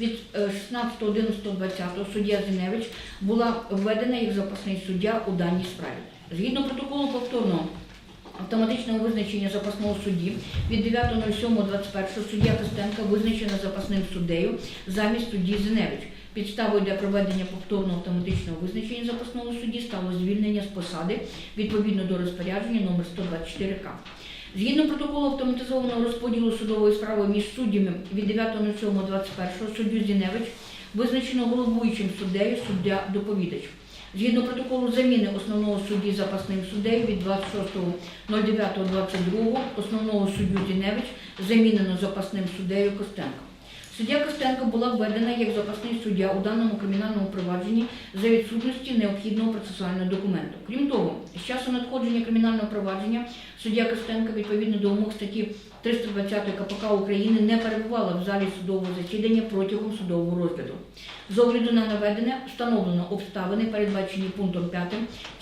від е, 16.11.20 суддя Зіневич була введена як запасний суддя у даній справі. Згідно протоколу повторного автоматичного визначення запасного судді від 9.07.21 суддя Костенка визначена запасним суддею замість судді Зіневич. Підставою для проведення повторного автоматичного визначення запасного судді стало звільнення з посади відповідно до розпорядження номер 124К. Згідно протоколу автоматизованого розподілу судової справи між суддями від 9.07.21 суддю Зіневич визначено головуючим суддею суддя доповідач. Згідно протоколу заміни основного судді запасним суддею від 26.09.22 основного суддю Зіневич замінено запасним суддею Костенко. Суддя Костенко була введена як запасний суддя у даному кримінальному провадженні за відсутності необхідного процесуального документу. Крім того, з часу надходження кримінального провадження суддя Костенко відповідно до умов статті 320 КПК України не перебувала в залі судового засідання протягом судового розгляду. З огляду на наведене встановлено обставини, передбачені пунктом 5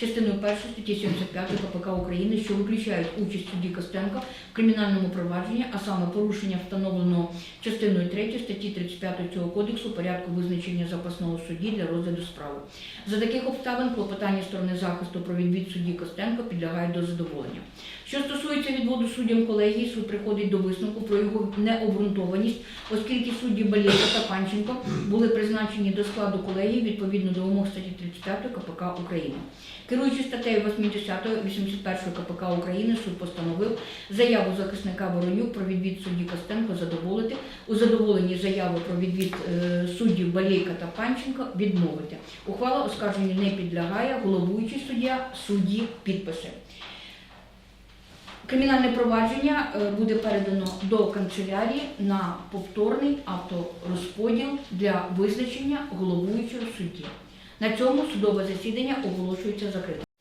частиною 1 статті 75 КПК України, що виключають участь судді Костенка в кримінальному провадженні, а саме порушення встановленого частиною 3 статті 35 цього кодексу порядку визначення запасного судді для розгляду справи. За таких обставин клопотання сторони захисту про відвід судді Костенко підлягають до задоволення. Що стосується відводу суддям колегії, суд приходить до висновку про його необґрунтованість, оскільки судді Балєєва та Панченко були призначені до складу колегії відповідно до вимог статті 35 КПК України. Керуючи статтею 80 81 КПК України, суд постановив заяву захисника Воронюк про відвід судді Костенко задоволити. У задоволенні заяви про відвід е, суддів Балєйка та Панченко відмовити. Ухвала оскарженню не підлягає, головуючий суддя, судді, підписи. Кримінальне провадження е, буде передано до канцелярії на повторний авторозподіл для визначення головуючого судді. На цьому судове засідання оголошується закритим.